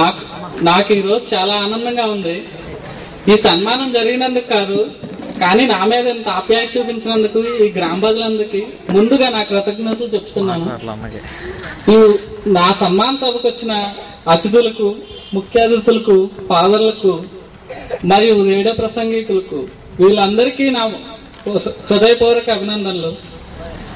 నాకు నాకు ఈరోజు చాలా ఆనందంగా ఉంది. ఈ సన్మానం జరిగినందుకు కాదు కానీ నా మీద ఇంత ఆప్యాయత చూపించినందుకు ఈ గ్రామ ప్రజలందరికీ ముందుగా నా కృతజ్ఞతలు చెప్తున్నాను. ఈ నా సన్మాన సభకు వచ్చిన అతిథులకు ముఖ్య అతిథులకు ఫాదర్లకు మరియు రేడియో ప్రసంగికులకు వీళ్ళందరికీ నా హృదయపూర్వక అభినందనలు.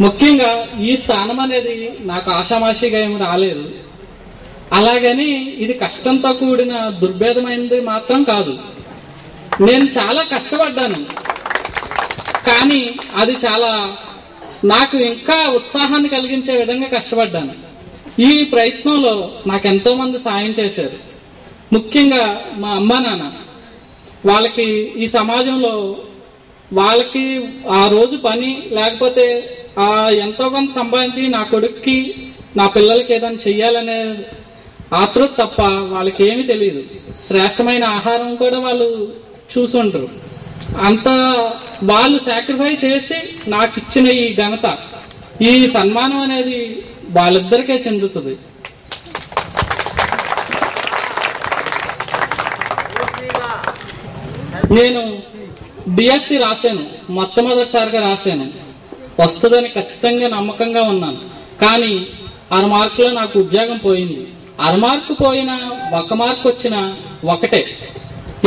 ముఖ్యంగా ఈ స్థానం అనేది నాకు ఆషామాషిగా ఏమి రాలేదు. అలాగని ఇది కష్టంతో కూడిన దుర్భేదమైనది మాత్రం కాదు. నేను చాలా కష్టపడ్డాను. కానీ అది చాలా నాకు ఇంకా ఉత్సాహాన్ని కలిగించే విధంగా కష్టపడ్డాను. ఈ ప్రయత్నంలో నాకు ఎంతోమంది సాయం చేశారు. ముఖ్యంగా మా అమ్మ నాన్న. వాళ్ళకి ఈ సమాజంలో వాళ్ళకి ఆ రోజు పని లేకపోతే ఎంతో కొంత సంపాదించి నా కొడుక్కి నా పిల్లలకి ఏదైనా చెయ్యాలనే ఆతృత తప్ప వాళ్ళకి ఏమీ తెలియదు శ్రేష్టమైన ఆహారం కూడా వాళ్ళు చూసుంటారు అంత వాళ్ళు సాక్రిఫై చేసి నాకు ఇచ్చిన ఈ ఘనత ఈ సన్మానం అనేది వాళ్ళిద్దరికే చెందుతుంది. నేను డిఎస్సి రాశాను మొట్టమొదటిసారిగా రాశాను. వస్తుందని ఖచ్చితంగా నమ్మకంగా ఉన్నాను. కానీ అర మార్కులో నాకు ఉద్యోగం పోయింది. అర మార్కు పోయినా ఒక మార్కు వచ్చినా ఒకటే.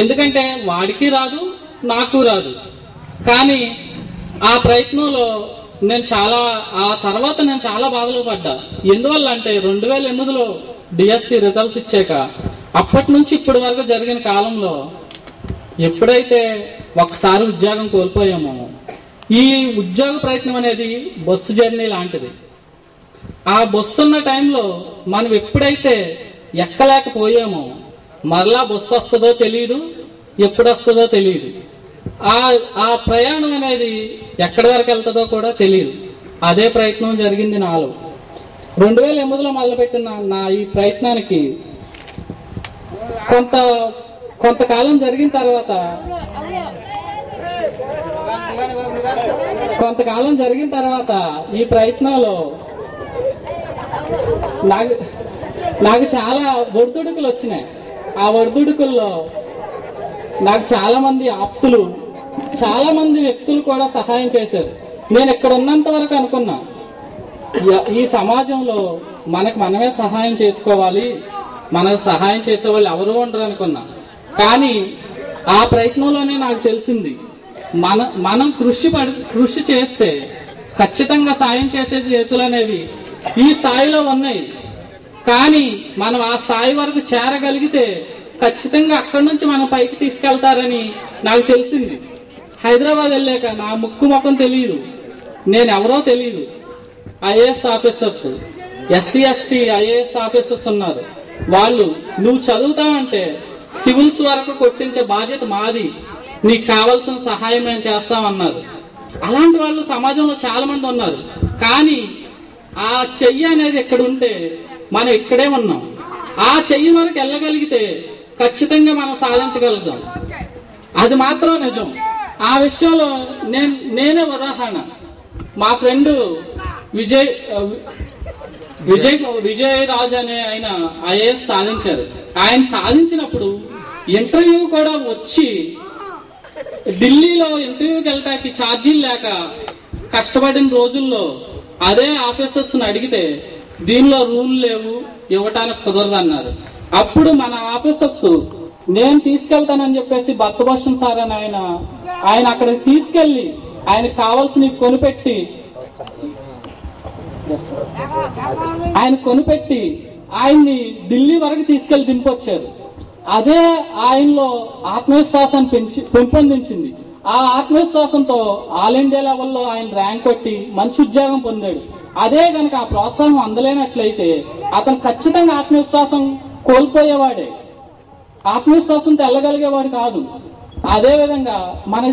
ఎందుకంటే వాడికి రాదు నాకు రాదు. కానీ ఆ ప్రయత్నంలో నేను చాలా ఆ తర్వాత నేను చాలా బాధలు పడ్డా. ఎందువల్ల అంటే రెండు వేల ఎనిమిదిలో డిఎస్సి రిజల్ట్స్ ఇచ్చాక అప్పటి నుంచి ఇప్పటి వరకు జరిగిన కాలంలో ఎప్పుడైతే ఒకసారి ఉద్యోగం కోల్పోయామో ఈ ఉద్యోగ ప్రయత్నం అనేది బస్సు జర్నీ లాంటిది. ఆ బస్సు ఉన్న టైంలో మనం ఎప్పుడైతే ఎక్కలేకపోయామో మరలా బస్సు వస్తుందో తెలియదు ఎప్పుడు వస్తుందో తెలియదు ఆ ఆ ప్రయాణం అనేది ఎక్కడి వరకు వెళ్తుందో కూడా తెలియదు అదే ప్రయత్నం జరిగింది నాలో. రెండు వేల ఎనిమిదిలో మొదలుపెట్టిన నా ఈ ప్రయత్నానికి కొంత కొంతకాలం జరిగిన తర్వాత కొంతకాలం జరిగిన తర్వాత ఈ ప్రయత్నంలో నాకు నాకు చాలా ఒడిదుడుకులు వచ్చినాయి. ఆ ఒడిదుడుకుల్లో నాకు చాలామంది ఆప్తులు చాలామంది వ్యక్తులు కూడా సహాయం చేశారు. నేను ఇక్కడ ఉన్నంత వరకు అనుకున్నా ఈ సమాజంలో మనకు మనమే సహాయం చేసుకోవాలి మనకు సహాయం చేసేవాళ్ళు ఎవరు ఉండరు అనుకున్నా. కానీ ఆ ప్రయత్నంలోనే నాకు తెలిసింది మన మనం కృషి పడి కృషి చేస్తే ఖచ్చితంగా సాయం చేసే చేతులు అనేవి ఈ స్థాయిలో ఉన్నాయి. కానీ మనం ఆ స్థాయి వరకు చేరగలిగితే ఖచ్చితంగా అక్కడి నుంచి మనం పైకి తీసుకెళ్తారని నాకు తెలిసింది. హైదరాబాద్ వెళ్ళాక నా ముక్కు ముఖం తెలియదు నేను ఎవరో తెలియదు IAS officers SC ST IAS officers ఉన్నారు. వాళ్ళు నువ్వు చదువుతావంటే సివిల్స్ వరకు కొట్టించే బాధ్యత మాది. నీకు కావాల్సిన సహాయం మేము చేస్తామన్నారు. అలాంటి వాళ్ళు సమాజంలో చాలా మంది ఉన్నారు. కానీ ఆ చెయ్యి అనేది ఇక్కడ ఉంటే మనం ఇక్కడే ఉన్నాం. ఆ చెయ్యి వరకు వెళ్ళగలిగితే ఖచ్చితంగా మనం సాధించగలుగుతాం. అది మాత్రం నిజం. ఆ విషయంలో నేను నేనే ఉదాహరణ. మా ఫ్రెండ్ విజయ్ విజయ్ విజయ్ రాజ్ అనే ఆయన ఐఏఎస్ సాధించారు. ఆయన సాధించినప్పుడు ఇంటర్వ్యూ కూడా వచ్చి ఢిల్లీలో ఇంటర్వ్యూకి వెళ్ళటానికి ఛార్జీలు లేక కష్టపడిన రోజుల్లో అదే ఆఫీసర్స్ని అడిగితే దీనిలో రూల్ లేవు ఇవ్వటానికి కుదరదన్నారు అప్పుడు మన ఆఫీసర్స్ నేను తీసుకెళ్తానని చెప్పేసి భక్తభూషణ్ సార్ అని ఆయన ఆయన అక్కడికి తీసుకెళ్ళి ఆయనకు కావాల్సినవి కొనిపెట్టి ఆయన కొనిపెట్టి ఆయన్ని ఢిల్లీ వరకు తీసుకెళ్ళి దింపొచ్చారు. అదే ఆయనలో ఆత్మవిశ్వాసం పెంచి పెంపొందించింది. ఆ ఆత్మవిశ్వాసంతో ఆల్ ఇండియా లెవెల్లో ఆయన ర్యాంక్ కొట్టి మంచి ఉద్యోగం పొందాడు. అదే కనుక ఆ ప్రోత్సాహం అందలేనట్లయితే అతను ఖచ్చితంగా ఆత్మవిశ్వాసం కోల్పోయేవాడే. ఆత్మవిశ్వాసం తెల్లగలిగేవాడు కాదు. అదే విధంగా మన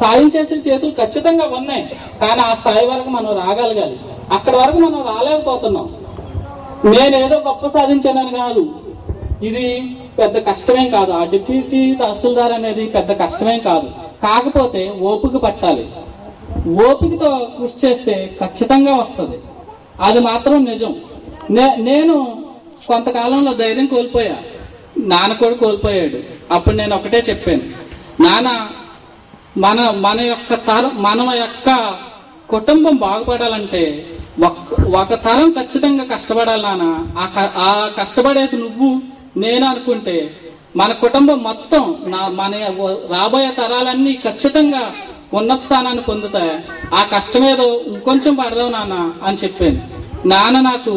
సాయం చేసే చేతులు ఖచ్చితంగా ఉన్నాయి. కానీ ఆ స్థాయి వరకు మనం రాగలగాలి. అక్కడ వరకు మనం రాలేకపోతున్నాం. నేనేదో గొప్ప సాధించానని కాదు. ఇది పెద్ద కష్టమేం కాదు. ఆ డిప్యూటీ తహసీల్దార్ అనేది పెద్ద కష్టమేం కాదు. కాకపోతే ఓపిక పట్టాలి. ఓపికతో కృషి చేస్తే ఖచ్చితంగా వస్తుంది. అది మాత్రం నిజం. నే నేను కొంతకాలంలో ధైర్యం కోల్పోయా. నాన్న కూడా కోల్పోయాడు. అప్పుడు నేను ఒకటే చెప్పాను. నాన్న మన మన యొక్క తరం మన యొక్క కుటుంబం బాగుపడాలంటే ఒక్క ఒక తరం ఖచ్చితంగా కష్టపడాలి నాన్న. ఆ క- ఆ కష్టపడేది నువ్వు. నేను అనుకుంటే మన కుటుంబం మొత్తం నా మన రాబోయే తరాలన్నీ ఖచ్చితంగా ఉన్నత స్థానాన్ని పొందుతాయి. ఆ కష్టమేదో ఇంకొంచెం పడదాం నాన్న అని చెప్పాను. నాన్న నాకు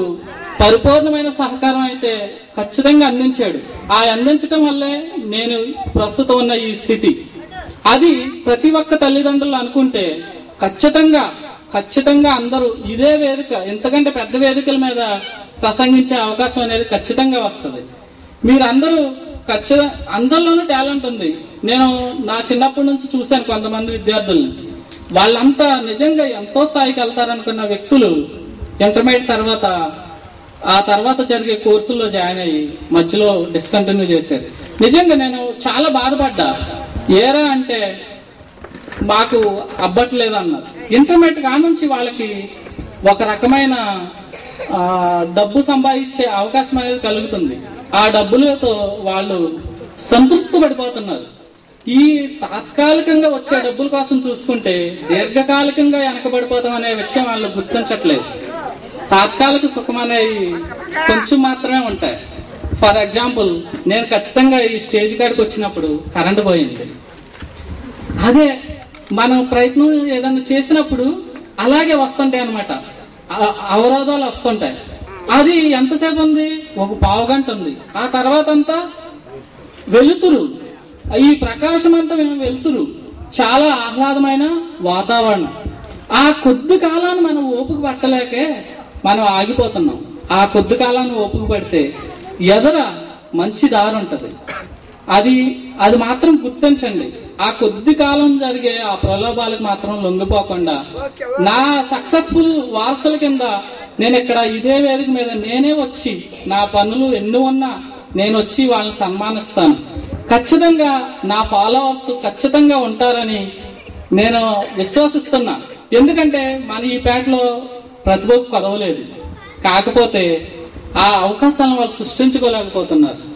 పరిపూర్ణమైన సహకారం అయితే ఖచ్చితంగా అందించాడు. ఆ అందించడం వల్లే నేను ప్రస్తుతం ఉన్న ఈ స్థితి. అది ప్రతి ఒక్క తల్లిదండ్రులు అనుకుంటే ఖచ్చితంగా ఖచ్చితంగా అందరూ ఇదే వేదిక ఎంతకంటే పెద్ద వేదికల మీద ప్రసంగించే అవకాశం అనేది ఖచ్చితంగా వస్తుంది. మీరందరూ ఖచ్చితంగా అందరిలోనూ టాలెంట్ ఉంది. నేను నా చిన్నప్పటి నుంచి చూశాను కొంతమంది విద్యార్థుల్ని. వాళ్ళంతా నిజంగా ఎంతో స్థాయికి వెళ్తారనుకున్న వ్యక్తులు ఇంటర్మీడియట్ తర్వాత ఆ తర్వాత జరిగే కోర్సుల్లో జాయిన్ అయ్యి మధ్యలో డిస్కంటిన్యూ చేశారు. నిజంగా నేను చాలా బాధపడ్డా. ఏరా అంటే మాకు అబ్బట్లేదు అన్నారు ఇంటర్మీడియట్ కానుంచి వాళ్ళకి ఒక రకమైన డబ్బు సంపాదించే అవకాశం అనేది కలుగుతుంది. ఆ డబ్బులతో వాళ్ళు సంతృప్తి పడిపోతున్నారు ఈ తాత్కాలికంగా వచ్చే డబ్బుల కోసం చూసుకుంటే దీర్ఘకాలికంగా వెనకబడిపోతాం అనే విషయం వాళ్ళు గుర్తించట్లేదు. తాత్కాలిక సుఖం అనేవి కొంచెం మాత్రమే ఉంటాయి. ఫర్ ఎగ్జాంపుల్ నేను ఖచ్చితంగా ఈ స్టేజ్ కాడికి వచ్చినప్పుడు కరెంట్ పోయింది. అదే మనం ప్రయత్నం ఏదైనా చేసినప్పుడు అలాగే వస్తుంటాయి అనమాట అవరోధాలు వస్తుంటాయి. అది ఎంతసేపు ఉంది? ఒక పావు గంట ఉంది. ఆ తర్వాత అంతా వెలుతురు. ఈ ప్రకాశం అంతా మేము వెలుతురు. చాలా ఆహ్లాదమైన వాతావరణం. ఆ కొద్ది కాలాన్ని మనం ఓపిక పట్టలేకే మనం ఆగిపోతున్నాం. ఆ కొద్ది కాలాన్ని ఓపిక పడితే ఎదర మంచి దారి ఉంటుంది. అది అది మాత్రం గుర్తించండి. ఆ కొద్ది కాలం జరిగే ఆ ప్రలోభాలకు మాత్రం లొంగిపోకుండా నా సక్సెస్ఫుల్ వారసుల కింద నేను ఇక్కడ ఇదే వేదిక మీద నేనే వచ్చి నా పనులు ఎన్ని ఉన్నా నేను వచ్చి వాళ్ళని సన్మానిస్తాను. ఖచ్చితంగా నా ఫాలోవర్స్ ఖచ్చితంగా ఉంటారని నేను విశ్వసిస్తున్నా. ఎందుకంటే మన ఈ పేటలో ప్రతిభకు కొదవలేదు. కాకపోతే ఆ అవకాశాలను వాళ్ళు సృష్టించుకోలేకపోతున్నారు.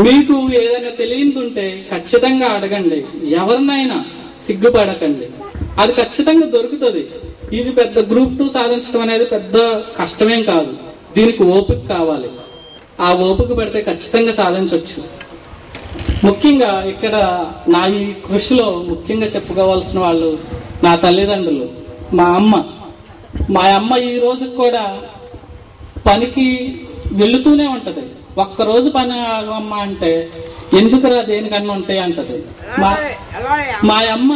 మీకు ఏదైనా తెలియదుంటే ఖచ్చితంగా అడగండి. ఎవరినైనా సిగ్గుపడకండి. అది ఖచ్చితంగా దొరుకుతుంది. ఇది పెద్ద గ్రూప్ టూ సాధించడం అనేది పెద్ద కష్టమేం కాదు. దీనికి ఓపిక కావాలి. ఆ ఓపిక పెడితే ఖచ్చితంగా సాధించవచ్చు ముఖ్యంగా ఇక్కడ నా ఈ కృషిలో ముఖ్యంగా చెప్పుకోవాల్సిన వాళ్ళు నా తల్లిదండ్రులు మా అమ్మ. మా అమ్మ ఈ రోజు కూడా పనికి వెళుతూనే ఉంటది. ఒక్క రోజు పని ఆగమ్మ అంటే ఎందుకురా దేనికన్నా ఉంటాయి అంటది. మా మా అమ్మ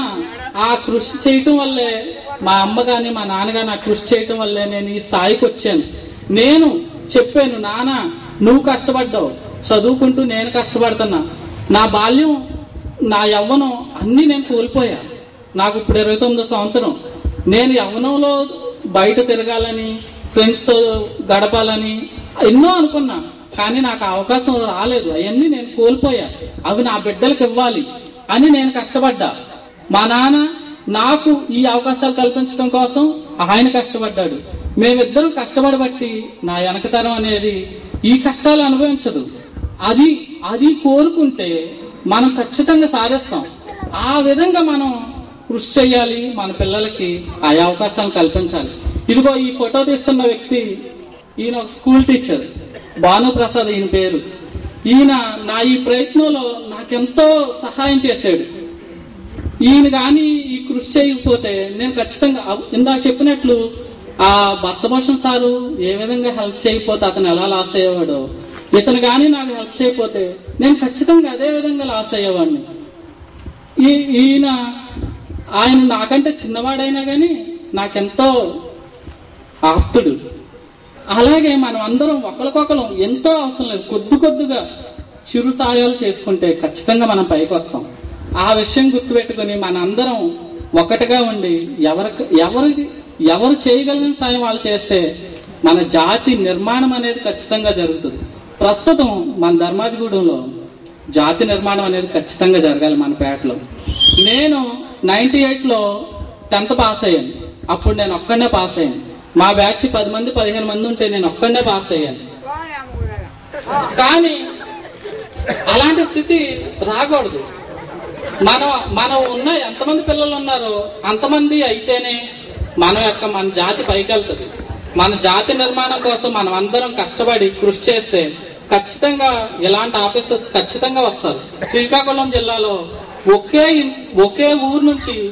ఆ కృషి చేయటం వల్లే మా అమ్మ కానీ మా నాన్నగా నాకు కృషి చేయటం వల్లే నేను ఈ స్థాయికి వచ్చాను. నేను చెప్పాను నాన్న నువ్వు కష్టపడ్డావు. చదువుకుంటూ నేను కష్టపడుతున్నా. నా బాల్యం నా యవ్వనం అన్నీ నేను కోల్పోయా. నాకు ఇప్పుడు ఇరవై తొమ్మిదో సంవత్సరం. నేను యవ్వనంలో బయట తిరగాలని ఫ్రెండ్స్తో గడపాలని ఎన్నో అనుకున్నా. కానీ నాకు అవకాశం రాలేదు. అవన్నీ నేను కోల్పోయా. అవి నా బిడ్డలకు ఇవ్వాలి అని నేను కష్టపడ్డా. మా నాన్న నాకు ఈ అవకాశాలు కల్పించడం కోసం ఆయన కష్టపడ్డాడు. మేమిద్దరం కష్టపడబట్టి నా వెనకతరం అనేది ఈ కష్టాలు అనుభవించదు. అది అది కోరుకుంటే మనం ఖచ్చితంగా సాధిస్తాం. ఆ విధంగా మనం కృషి చేయాలి మన పిల్లలకి ఆ అవకాశాలను కల్పించాలి. ఇదిగో ఈ ఫోటో తీస్తున్న వ్యక్తి ఈయన ఒక స్కూల్ టీచర్ భానుప్రసాద్ ఈయన పేరు. ఈయన నా ఈ ప్రయత్నంలో నాకెంతో సహాయం చేశాడు. ఈయన కానీ ఈ కృషి చేయకపోతే నేను ఖచ్చితంగా అవ్- ఇందాక చెప్పినట్లు ఆ భర్తభూషణ్ సారు ఏ విధంగా హెల్ప్ చేయకపోతే అతను ఎలా లాస్ అయ్యేవాడో ఇతను కానీ నాకు హెల్ప్ చేయకపోతే నేను ఖచ్చితంగా అదే విధంగా లాస్ అయ్యేవాడిని. ఈ ఈయన ఆయన నాకంటే చిన్నవాడైనా కానీ నాకెంతో ఆప్తుడు. అలాగే మనం అందరం ఒకరికొకరం ఎంతో అవసరం లేదు. కొద్ది కొద్దిగా చిరు సాయాలు చేసుకుంటే ఖచ్చితంగా మనం పైకి వస్తాం. ఆ విషయం గుర్తుపెట్టుకుని మన అందరం ఒకటిగా ఉండి ఎవరికి ఎవరికి ఎవరు చేయగలిగిన సాయం వాళ్ళు చేస్తే మన జాతి నిర్మాణం అనేది ఖచ్చితంగా జరుగుతుంది. ప్రస్తుతం మన ధర్మాజిగూడెంలో జాతి నిర్మాణం అనేది ఖచ్చితంగా జరగాలి మన పేటలో. నేను నైంటీ ఎయిట్లో టెన్త్ పాస్ అయ్యాను. అప్పుడు నేను ఒక్కడనే పాస్ అయ్యాను. మా బ్యాచ్ పది మంది పదిహేను మంది ఉంటే నేను ఒక్కడే పాస్ అయ్యాను. కానీ అలాంటి స్థితి రాకూడదు. మనం మనం ఉన్న ఎంతమంది పిల్లలు ఉన్నారో అంతమంది అయితేనే మన యొక్క మన జాతి పైకెళ్తుంది. మన జాతి నిర్మాణం కోసం మనం అందరం కష్టపడి కృషి చేస్తే ఖచ్చితంగా ఇలాంటి ఆఫీసర్స్ ఖచ్చితంగా వస్తారు. శ్రీకాకుళం జిల్లాలో ఒకే ఒకే ఊరు నుంచి